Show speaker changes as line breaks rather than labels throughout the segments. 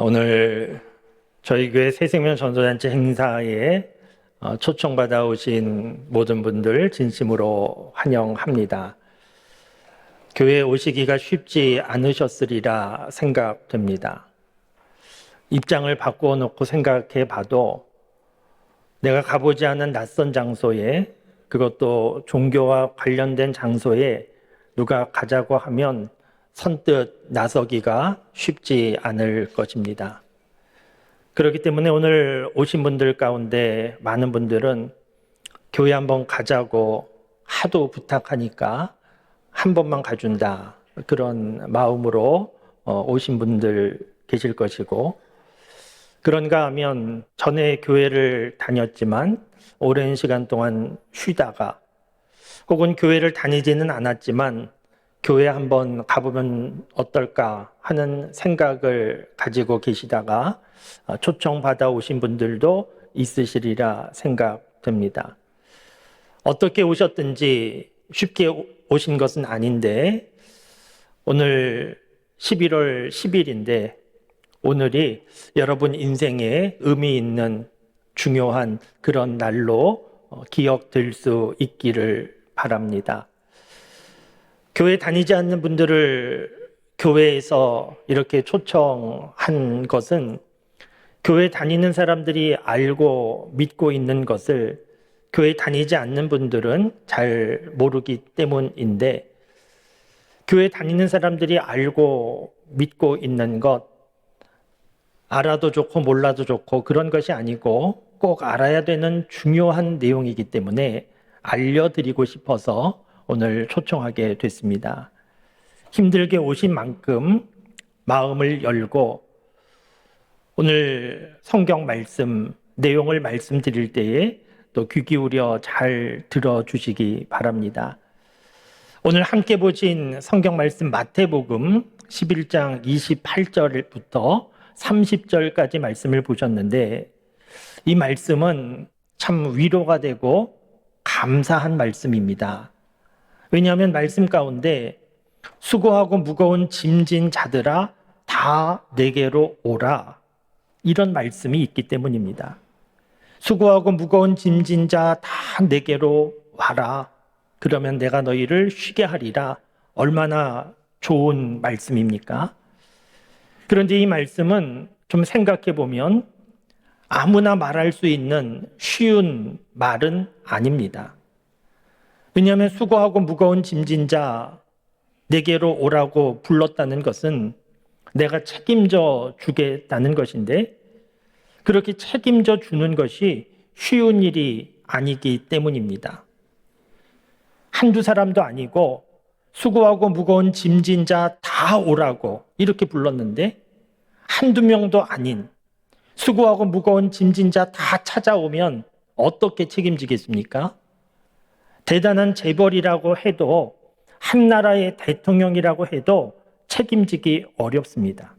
오늘 저희 교회 새생명 전도단체 행사에 어, 초청받아 오신 모든 분들 진심으로 환영합니다. 교회에 오시기가 쉽지 않으셨으리라 생각됩니다. 입장을 바꾸어 놓고 생각해 봐도 내가 가보지 않은 낯선 장소에 그것도 종교와 관련된 장소에 누가 가자고 하면 선뜻 나서기가 쉽지 않을 것입니다. 그렇기 때문에 오늘 오신 분들 가운데 많은 분들은 교회 한번 가자고 하도 부탁하니까 한 번만 가준다. 그런 마음으로 어, 오신 분들 계실 것이고, 그런가 하면 전에 교회를 다녔지만 오랜 시간 동안 쉬다가 혹은 교회를 다니지는 않았지만 교회 한번 가보면 어떨까 하는 생각을 가지고 계시다가 어, 초청받아 오신 분들도 있으시리라 생각됩니다. 어떻게 오셨든지 쉽게 오신 것은 아닌데 오늘 11월 10일인데 오늘이 여러분 인생에 의미 있는 중요한 그런 날로 어, 기억될 수 있기를 바랍니다. 교회 다니지 않는 분들을 교회에서 이렇게 초청한 것은 교회 다니는 사람들이 알고 믿고 있는 것을 교회 다니지 않는 분들은 잘 모르기 때문인데 교회 다니는 사람들이 알고 믿고 있는 것 알아도 좋고 몰라도 좋고 그런 것이 아니고 꼭 알아야 되는 중요한 내용이기 때문에 알려드리고 싶어서 오늘 초청하게 됐습니다. 힘들게 오신 만큼 마음을 열고 오늘 성경 말씀 내용을 말씀드릴 때에 또 귀 기울여 잘 들어주시기 바랍니다. 오늘 함께 보신 성경 말씀 마태복음 11장 28절부터 30절까지 말씀을 보셨는데 이 말씀은 참 위로가 되고 감사한 말씀입니다. 왜냐하면 말씀 가운데 수고하고 무거운 짐진 자들아 다 내게로 오라 이런 말씀이 있기 때문입니다. 수고하고 무거운 짐진 자 다 내게로 와라. 그러면 내가 너희를 쉬게 하리라. 얼마나 좋은 말씀입니까? 그런데 이 말씀은 좀 생각해 보면 아무나 말할 수 있는 쉬운 말은 아닙니다. 왜냐하면 수고하고 무거운 짐진 자 내게로 오라고 불렀다는 것은 내가 책임져 주겠다는 것인데 그렇게 책임져 주는 것이 쉬운 일이 아니기 때문입니다. 한두 사람도 아니고 수고하고 무거운 짐진 자 다 오라고 이렇게 불렀는데 한두 명도 아닌 수고하고 무거운 짐진 자 다 찾아오면 어떻게 책임지겠습니까? 대단한 재벌이라고 해도 한 나라의 대통령이라고 해도 책임지기 어렵습니다.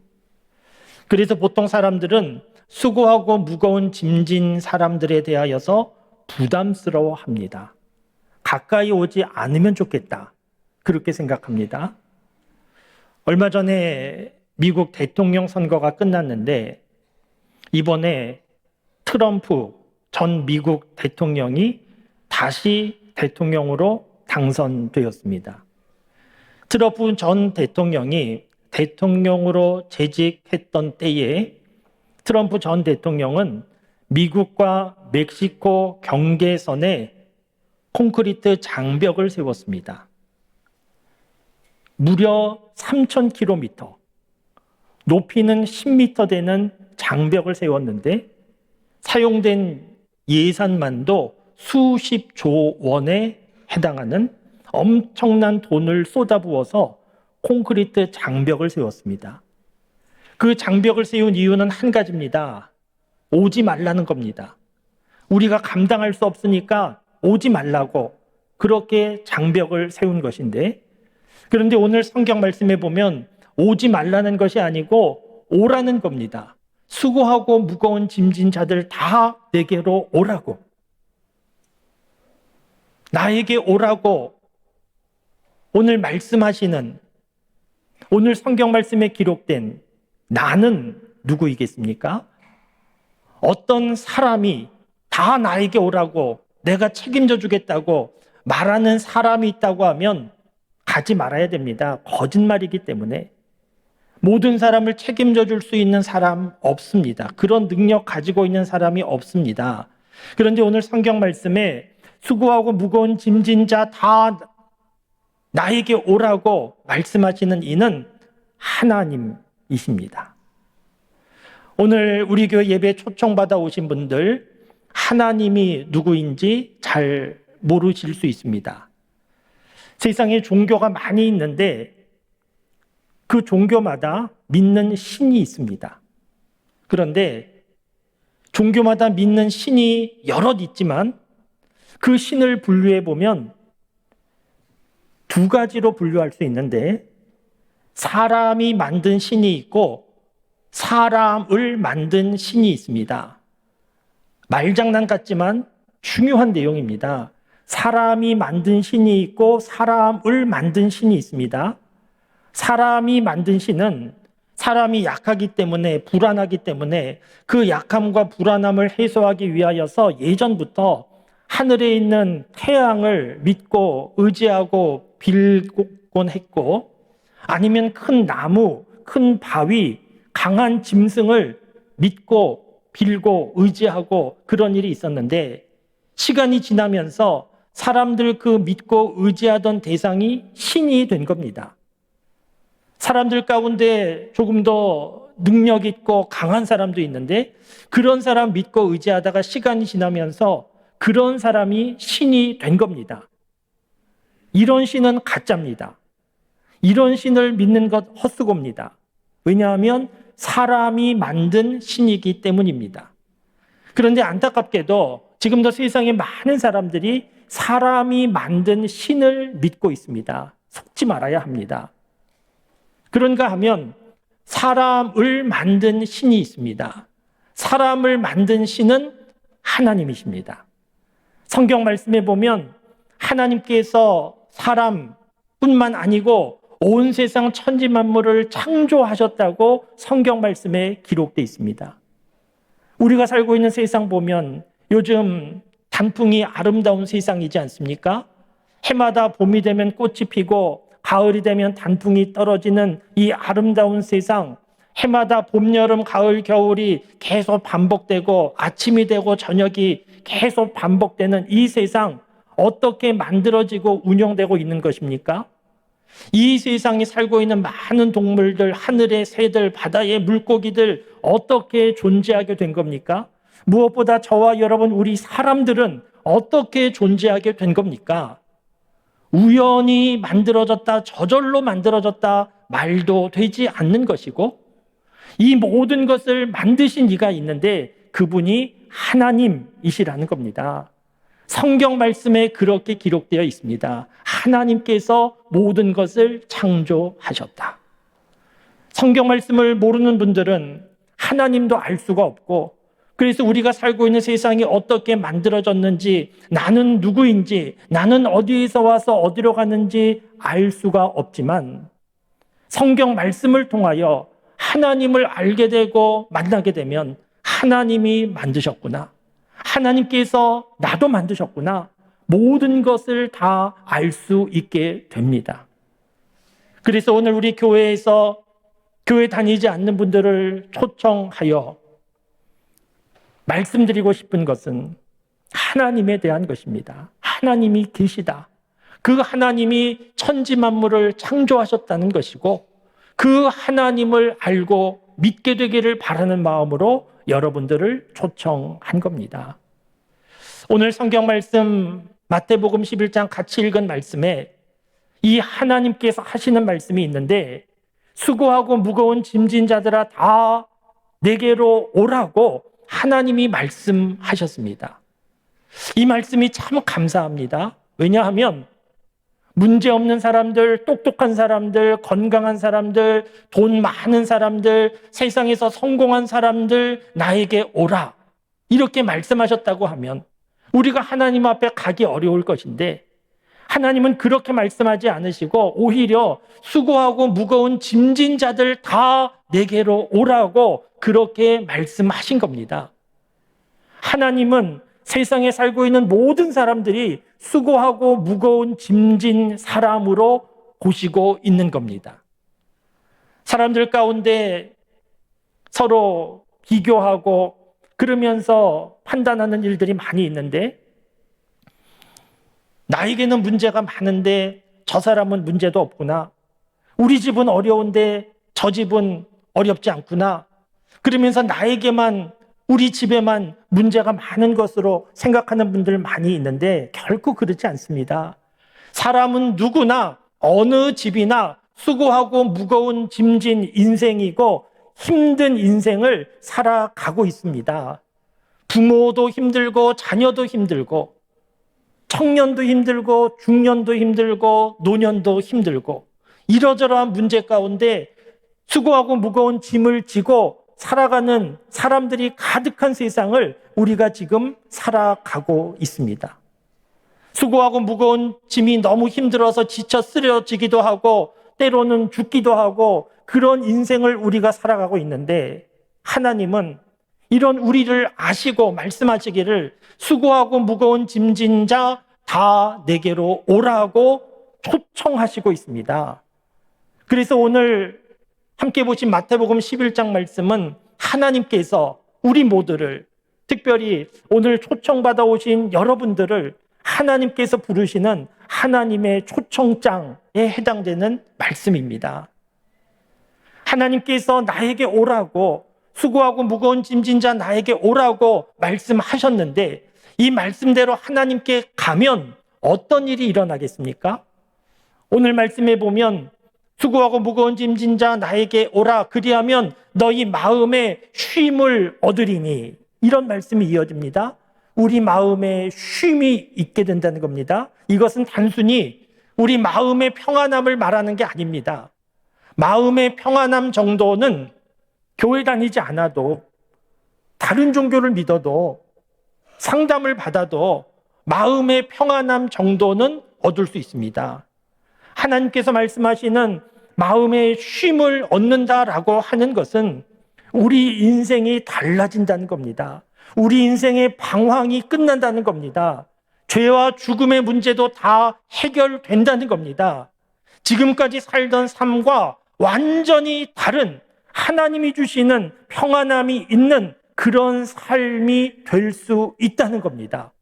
그래서 보통 사람들은 수고하고 무거운 짐진 사람들에 대하여서 부담스러워 합니다. 가까이 오지 않으면 좋겠다. 그렇게 생각합니다. 얼마 전에 미국 대통령 선거가 끝났는데 이번에 트럼프 전 미국 대통령이 다시 대통령으로 당선되었습니다. 트럼프 전 대통령이 대통령으로 재직했던 때에 트럼프 전 대통령은 미국과 멕시코 경계선에 콘크리트 장벽을 세웠습니다. 무려 3,000km, 높이는 10m 되는 장벽을 세웠는데 사용된 예산만도 수십조 원에 해당하는 엄청난 돈을 쏟아부어서 콘크리트 장벽을 세웠습니다. 그 장벽을 세운 이유는 한 가지입니다. 오지 말라는 겁니다. 우리가 감당할 수 없으니까 오지 말라고 그렇게 장벽을 세운 것인데 그런데 오늘 성경 말씀에 보면 오지 말라는 것이 아니고 오라는 겁니다. 수고하고 무거운 짐진 자들 다 내게로 오라고. 나에게 오라고 오늘 말씀하시는 오늘 성경 말씀에 기록된 나는 누구이겠습니까? 어떤 사람이 다 나에게 오라고 내가 책임져 주겠다고 말하는 사람이 있다고 하면 가지 말아야 됩니다. 거짓말이기 때문에. 모든 사람을 책임져 줄 수 있는 사람 없습니다. 그런 능력 가지고 있는 사람이 없습니다. 그런데 오늘 성경 말씀에 수고하고 무거운 짐진 자 다 나에게 오라고 말씀하시는 이는 하나님이십니다. 오늘 우리 교회 예배 초청받아 오신 분들 하나님이 누구인지 잘 모르실 수 있습니다. 세상에 종교가 많이 있는데 그 종교마다 믿는 신이 있습니다. 그런데 종교마다 믿는 신이 여럿 있지만 그 신을 분류해 보면 두 가지로 분류할 수 있는데 사람이 만든 신이 있고 사람을 만든 신이 있습니다. 말장난 같지만 중요한 내용입니다. 사람이 만든 신이 있고 사람을 만든 신이 있습니다. 사람이 만든 신은 사람이 약하기 때문에 불안하기 때문에 그 약함과 불안함을 해소하기 위하여서 예전부터 하늘에 있는 태양을 믿고 의지하고 빌곤 했고 아니면 큰 나무, 큰 바위, 강한 짐승을 믿고 빌고 의지하고 그런 일이 있었는데 시간이 지나면서 사람들 그 믿고 의지하던 대상이 신이 된 겁니다. 사람들 가운데 조금 더 능력 있고 강한 사람도 있는데 그런 사람 믿고 의지하다가 시간이 지나면서 그런 사람이 신이 된 겁니다. 이런 신은 가짜입니다. 이런 신을 믿는 것 헛수고입니다. 왜냐하면 사람이 만든 신이기 때문입니다. 그런데 안타깝게도 지금도 세상에 많은 사람들이 사람이 만든 신을 믿고 있습니다. 속지 말아야 합니다. 그런가 하면 사람을 만든 신이 있습니다. 사람을 만든 신은 하나님이십니다. 성경 말씀에 보면 하나님께서 사람뿐만 아니고 온 세상 천지 만물을 창조하셨다고 성경 말씀에 기록되어 있습니다. 우리가 살고 있는 세상 보면 요즘 단풍이 아름다운 세상이지 않습니까? 해마다 봄이 되면 꽃이 피고 가을이 되면 단풍이 떨어지는 이 아름다운 세상, 해마다 봄, 여름, 가을, 겨울이 계속 반복되고 아침이 되고 저녁이 계속 반복되는 이 세상 어떻게 만들어지고 운영되고 있는 것입니까? 이 세상에 살고 있는 많은 동물들, 하늘의 새들, 바다의 물고기들 어떻게 존재하게 된 겁니까? 무엇보다 저와 여러분 우리 사람들은 어떻게 존재하게 된 겁니까? 우연히 만들어졌다, 저절로 만들어졌다 말도 되지 않는 것이고 이 모든 것을 만드신 이가 있는데 그분이 하나님이시라는 겁니다. 성경 말씀에 그렇게 기록되어 있습니다. 하나님께서 모든 것을 창조하셨다. 성경 말씀을 모르는 분들은 하나님도 알 수가 없고 그래서 우리가 살고 있는 세상이 어떻게 만들어졌는지, 나는 누구인지, 나는 어디에서 와서 어디로 가는지 알 수가 없지만, 성경 말씀을 통하여 하나님을 알게 되고 만나게 되면 하나님이 만드셨구나. 하나님께서 나도 만드셨구나. 모든 것을 다 알 수 있게 됩니다. 그래서 오늘 우리 교회에서 교회 다니지 않는 분들을 초청하여 말씀드리고 싶은 것은 하나님에 대한 것입니다. 하나님이 계시다. 그 하나님이 천지 만물을 창조하셨다는 것이고 그 하나님을 알고 믿게 되기를 바라는 마음으로 여러분들을 초청한 겁니다. 오늘 성경 말씀 마태복음 11장 같이 읽은 말씀에 이 하나님께서 하시는 말씀이 있는데 수고하고 무거운 짐진 자들아 다 내게로 오라고 하나님이 말씀하셨습니다. 이 말씀이 참 감사합니다. 왜냐하면 문제 없는 사람들, 똑똑한 사람들, 건강한 사람들, 돈 많은 사람들, 세상에서 성공한 사람들, 나에게 오라. 이렇게 말씀하셨다고 하면 우리가 하나님 앞에 가기 어려울 것인데 하나님은 그렇게 말씀하지 않으시고 오히려 수고하고 무거운 짐진 자들 다 내게로 오라고 그렇게 말씀하신 겁니다. 하나님은 세상에 살고 있는 모든 사람들이 수고하고 무거운 짐진 사람으로 보시고 있는 겁니다. 사람들 가운데 서로 비교하고 그러면서 판단하는 일들이 많이 있는데 나에게는 문제가 많은데 저 사람은 문제도 없구나. 우리 집은 어려운데 저 집은 어렵지 않구나. 그러면서 나에게만 우리 집에만 문제가 많은 것으로 생각하는 분들 많이 있는데 결코 그렇지 않습니다. 사람은 누구나 어느 집이나 수고하고 무거운 짐진 인생이고 힘든 인생을 살아가고 있습니다. 부모도 힘들고 자녀도 힘들고 청년도 힘들고 중년도 힘들고 노년도 힘들고 이러저러한 문제 가운데 수고하고 무거운 짐을 지고 살아가는 사람들이 가득한 세상을 우리가 지금 살아가고 있습니다. 수고하고 무거운 짐이 너무 힘들어서 지쳐 쓰러지기도 하고 때로는 죽기도 하고 그런 인생을 우리가 살아가고 있는데 하나님은 이런 우리를 아시고 말씀하시기를 수고하고 무거운 짐진 자 다 내게로 오라고 초청하시고 있습니다. 그래서 오늘 함께 보신 마태복음 11장 말씀은 하나님께서 우리 모두를 특별히 오늘 초청받아 오신 여러분들을 하나님께서 부르시는 하나님의 초청장에 해당되는 말씀입니다. 하나님께서 나에게 오라고 수고하고 무거운 짐진 자 나에게 오라고 말씀하셨는데 이 말씀대로 하나님께 가면 어떤 일이 일어나겠습니까? 오늘 말씀에 보면 수고하고 무거운 짐진 자 나에게 오라 그리하면 너희 마음에 쉼을 얻으리니 이런 말씀이 이어집니다. 우리 마음에 쉼이 있게 된다는 겁니다. 이것은 단순히 우리 마음의 평안함을 말하는 게 아닙니다. 마음의 평안함 정도는 교회 다니지 않아도 다른 종교를 믿어도 상담을 받아도 마음의 평안함 정도는 얻을 수 있습니다. 하나님께서 말씀하시는 마음의 쉼을 얻는다라고 하는 것은 우리 인생이 달라진다는 겁니다. 우리 인생의 방황이 끝난다는 겁니다. 죄와 죽음의 문제도 다 해결된다는 겁니다. 지금까지 살던 삶과 완전히 다른 하나님이 주시는 평안함이 있는 그런 삶이 될 수 있다는 겁니다.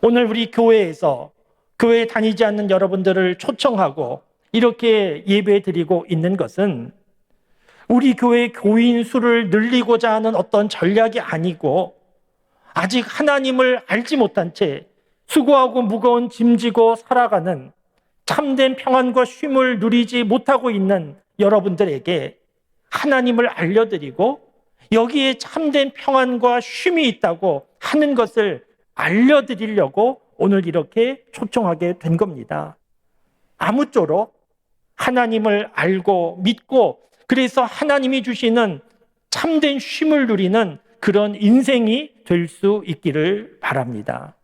오늘 우리 교회에서 교회에 다니지 않는 여러분들을 초청하고 이렇게 예배 드리고 있는 것은 우리 교회 교인 수를 늘리고자 하는 어떤 전략이 아니고 아직 하나님을 알지 못한 채 수고하고 무거운 짐지고 살아가는 참된 평안과 쉼을 누리지 못하고 있는 여러분들에게 하나님을 알려드리고 여기에 참된 평안과 쉼이 있다고 하는 것을 알려드리려고 오늘 이렇게 초청하게 된 겁니다. 아무쪼록 하나님을 알고 믿고 그래서 하나님이 주시는 참된 쉼을 누리는 그런 인생이 될 수 있기를 바랍니다.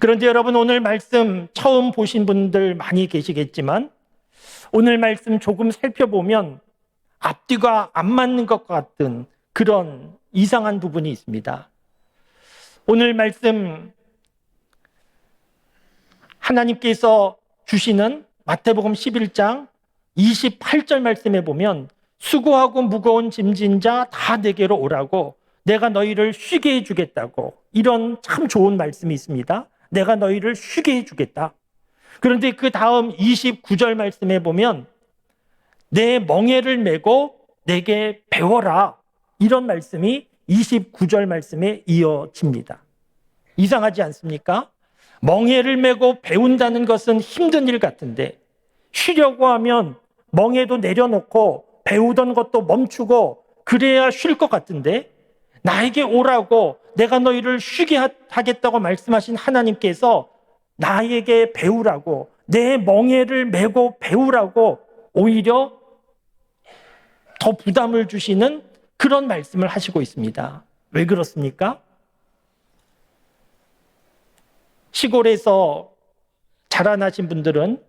그런데 여러분 오늘 말씀 처음 보신 분들 많이 계시겠지만 오늘 말씀 조금 살펴보면 앞뒤가 안 맞는 것 같은 그런 이상한 부분이 있습니다. 오늘 말씀 하나님께서 주시는 마태복음 11장 28절 말씀에 보면 수고하고 무거운 짐진 자 다 내게로 오라고 내가 너희를 쉬게 해 주겠다고 이런 참 좋은 말씀이 있습니다. 내가 너희를 쉬게 해 주겠다. 그런데 그 다음 29절 말씀에 보면 내 멍에를 메고 내게 배워라. 이런 말씀이 29절 말씀에 이어집니다. 이상하지 않습니까? 멍에를 메고 배운다는 것은 힘든 일 같은데 쉬려고 하면 멍에도 내려놓고 배우던 것도 멈추고 그래야 쉴 것 같은데 나에게 오라고 내가 너희를 쉬게 하겠다고 말씀하신 하나님께서 나에게 배우라고 내 멍에를 메고 배우라고 오히려 더 부담을 주시는 그런 말씀을 하시고 있습니다. 왜 그렇습니까? 시골에서 자라나신 분들은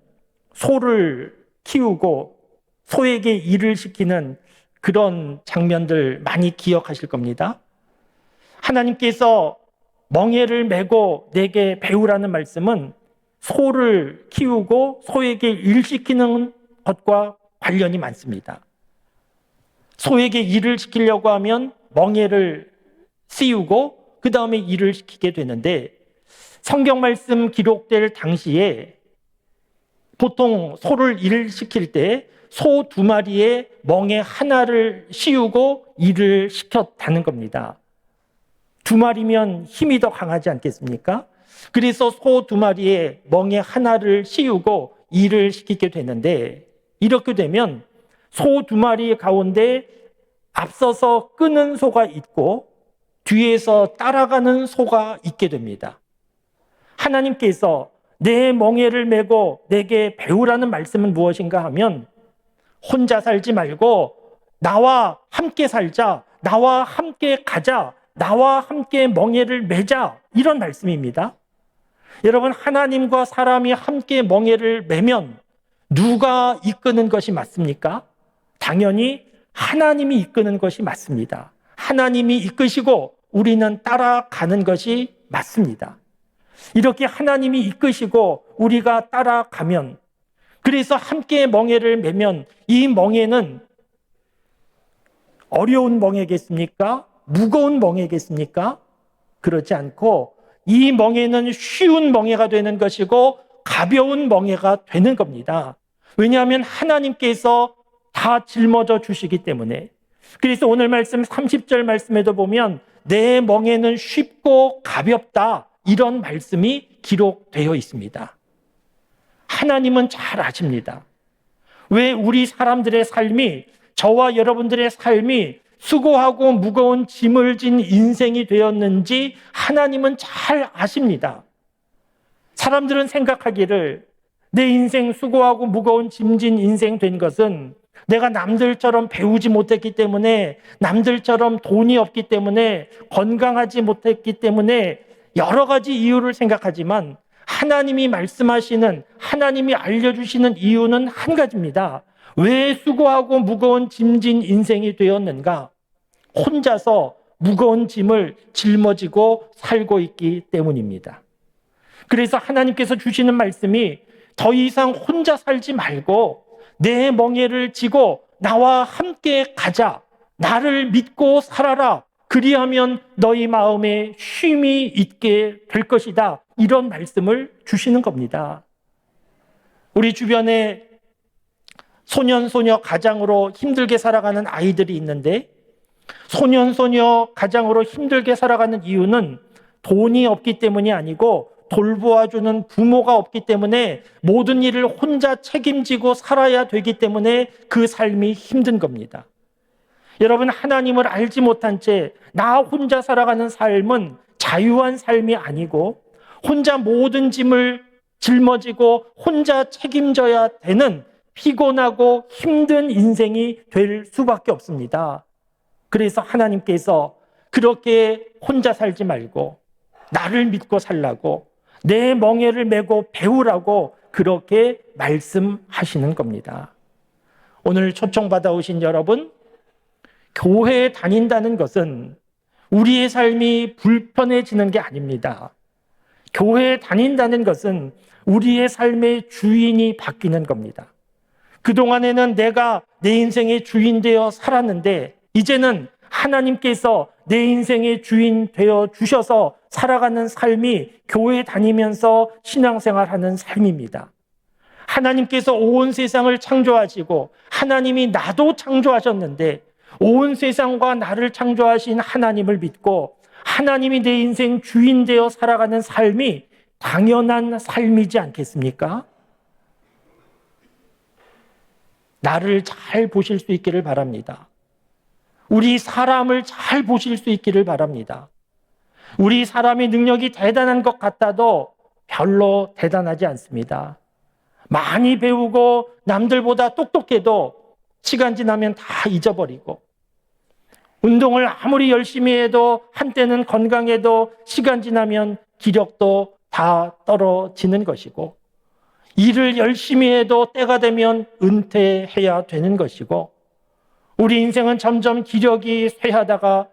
소를 키우고 소에게 일을 시키는 그런 장면들 많이 기억하실 겁니다. 하나님께서 멍에를 메고 내게 배우라는 말씀은 소를 키우고 소에게 일 시키는 것과 관련이 많습니다. 소에게 일을 시키려고 하면 멍에를 씌우고 그 다음에 일을 시키게 되는데 성경 말씀 기록될 당시에 보통 소를 일을 시킬 때 소 두 마리에 멍에 하나를 씌우고 일을 시켰다는 겁니다. 두 마리면 힘이 더 강하지 않겠습니까? 그래서 소 두 마리에 멍에 하나를 씌우고 일을 시키게 되는데 이렇게 되면 소 두 마리 가운데 앞서서 끄는 소가 있고 뒤에서 따라가는 소가 있게 됩니다. 하나님께서 내 멍에를 메고 내게 배우라는 말씀은 무엇인가 하면 혼자 살지 말고 나와 함께 살자, 나와 함께 가자, 나와 함께 멍에를 매자 이런 말씀입니다. 여러분 하나님과 사람이 함께 멍에를 매면 누가 이끄는 것이 맞습니까? 당연히 하나님이 이끄는 것이 맞습니다. 하나님이 이끄시고 우리는 따라가는 것이 맞습니다. 이렇게 하나님이 이끄시고 우리가 따라가면 그래서 함께 멍에를 매면 이 멍에는 어려운 멍에겠습니까? 무거운 멍에겠습니까? 그렇지 않고 이 멍에는 쉬운 멍에가 되는 것이고 가벼운 멍에가 되는 겁니다. 왜냐하면 하나님께서 다 짊어져 주시기 때문에. 그래서 오늘 말씀 30절 말씀에도 보면 내 멍에는 쉽고 가볍다. 이런 말씀이 기록되어 있습니다. 하나님은 잘 아십니다. 왜 우리 사람들의 삶이 저와 여러분들의 삶이 수고하고 무거운 짐을 진 인생이 되었는지 하나님은 잘 아십니다. 사람들은 생각하기를 내 인생 수고하고 무거운 짐진 인생 된 것은 내가 남들처럼 배우지 못했기 때문에 남들처럼 돈이 없기 때문에 건강하지 못했기 때문에 여러 가지 이유를 생각하지만 하나님이 말씀하시는 하나님이 알려주시는 이유는 한 가지입니다. 왜 수고하고 무거운 짐진 인생이 되었는가? 혼자서 무거운 짐을 짊어지고 살고 있기 때문입니다. 그래서 하나님께서 주시는 말씀이 더 이상 혼자 살지 말고 내 멍에를 지고 나와 함께 가자. 나를 믿고 살아라. 그리하면 너희 마음에 쉼이 있게 될 것이다. 이런 말씀을 주시는 겁니다. 우리 주변에 소년, 소녀 가장으로 힘들게 살아가는 아이들이 있는데 소년, 소녀 가장으로 힘들게 살아가는 이유는 돈이 없기 때문이 아니고 돌보아주는 부모가 없기 때문에 모든 일을 혼자 책임지고 살아야 되기 때문에 그 삶이 힘든 겁니다. 여러분, 하나님을 알지 못한 채 나 혼자 살아가는 삶은 자유한 삶이 아니고 혼자 모든 짐을 짊어지고 혼자 책임져야 되는 피곤하고 힘든 인생이 될 수밖에 없습니다. 그래서 하나님께서 그렇게 혼자 살지 말고 나를 믿고 살라고 내 멍에를 메고 배우라고 그렇게 말씀하시는 겁니다. 오늘 초청받아 오신 여러분, 교회에 다닌다는 것은 우리의 삶이 불편해지는 게 아닙니다. 교회에 다닌다는 것은 우리의 삶의 주인이 바뀌는 겁니다. 그동안에는 내가 내 인생의 주인 되어 살았는데, 이제는 하나님께서 내 인생의 주인 되어 주셔서 살아가는 삶이 교회 다니면서 신앙생활 하는 삶입니다. 하나님께서 온 세상을 창조하시고 하나님이 나도 창조하셨는데 온 세상과 나를 창조하신 하나님을 믿고 하나님이 내 인생 주인 되어 살아가는 삶이 당연한 삶이지 않겠습니까? 나를 잘 보실 수 있기를 바랍니다. 우리 사람을 잘 보실 수 있기를 바랍니다. 우리 사람의 능력이 대단한 것 같아도 별로 대단하지 않습니다. 많이 배우고 남들보다 똑똑해도 시간 지나면 다 잊어버리고 운동을 아무리 열심히 해도 한때는 건강해도 시간 지나면 기력도 다 떨어지는 것이고 일을 열심히 해도 때가 되면 은퇴해야 되는 것이고 우리 인생은 점점 기력이 쇠하다가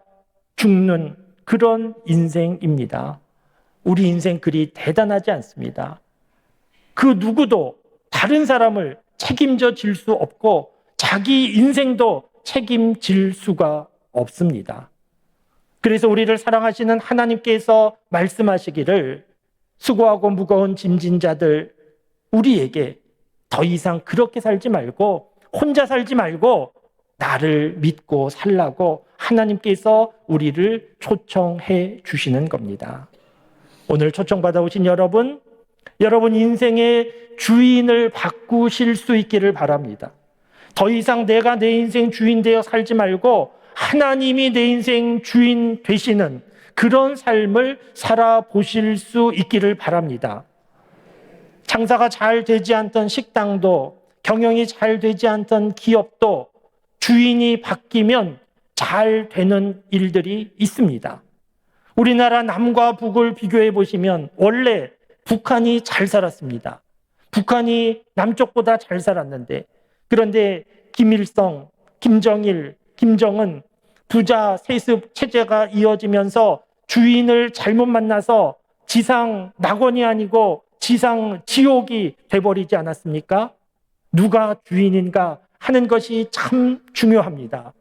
죽는 그런 인생입니다. 우리 인생 그리 대단하지 않습니다. 그 누구도 다른 사람을 책임져 질 수 없고 자기 인생도 책임질 수가 없습니다. 그래서 우리를 사랑하시는 하나님께서 말씀하시기를 수고하고 무거운 짐진 자들 우리에게 더 이상 그렇게 살지 말고 혼자 살지 말고 나를 믿고 살라고 하나님께서 우리를 초청해 주시는 겁니다. 오늘 초청받아 오신 여러분, 여러분 인생의 주인을 바꾸실 수 있기를 바랍니다. 더 이상 내가 내 인생 주인 되어 살지 말고 하나님이 내 인생 주인 되시는 그런 삶을 살아보실 수 있기를 바랍니다. 장사가 잘 되지 않던 식당도 경영이 잘 되지 않던 기업도 주인이 바뀌면 잘 되는 일들이 있습니다. 우리나라 남과 북을 비교해 보시면 원래 북한이 잘 살았습니다. 북한이 남쪽보다 잘 살았는데 그런데 김일성, 김정일, 김정은 부자 세습 체제가 이어지면서 주인을 잘못 만나서 지상 낙원이 아니고 지상 지옥이 돼버리지 않았습니까? 누가 주인인가 하는 것이 참 중요합니다.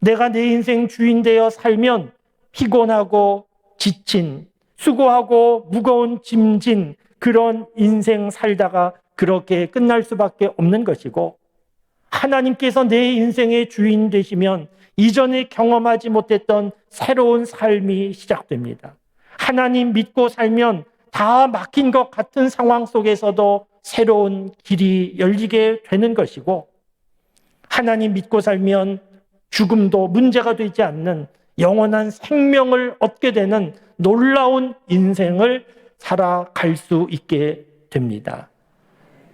내가 내 인생 주인 되어 살면 피곤하고 지친, 수고하고 무거운 짐진 그런 인생 살다가 그렇게 끝날 수밖에 없는 것이고 하나님께서 내 인생의 주인 되시면 이전에 경험하지 못했던 새로운 삶이 시작됩니다. 하나님 믿고 살면 다 막힌 것 같은 상황 속에서도 새로운 길이 열리게 되는 것이고 하나님 믿고 살면 죽음도 문제가 되지 않는 영원한 생명을 얻게 되는 놀라운 인생을 살아갈 수 있게 됩니다.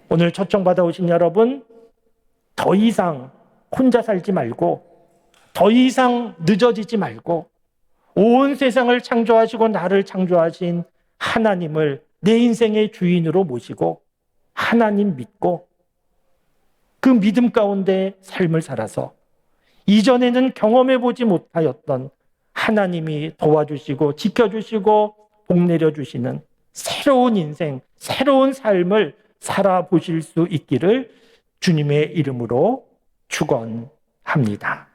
오늘 초청받아 오신 여러분, 더 이상 혼자 살지 말고, 더 이상 늦어지지 말고, 온 세상을 창조하시고 나를 창조하신 하나님을 내 인생의 주인으로 모시고, 하나님 믿고, 그 믿음 가운데 삶을 살아서, 이전에는 경험해 보지 못하였던 하나님이 도와주시고 지켜주시고 복 내려주시는 새로운 인생, 새로운 삶을 살아보실 수 있기를 주님의 이름으로 축원합니다.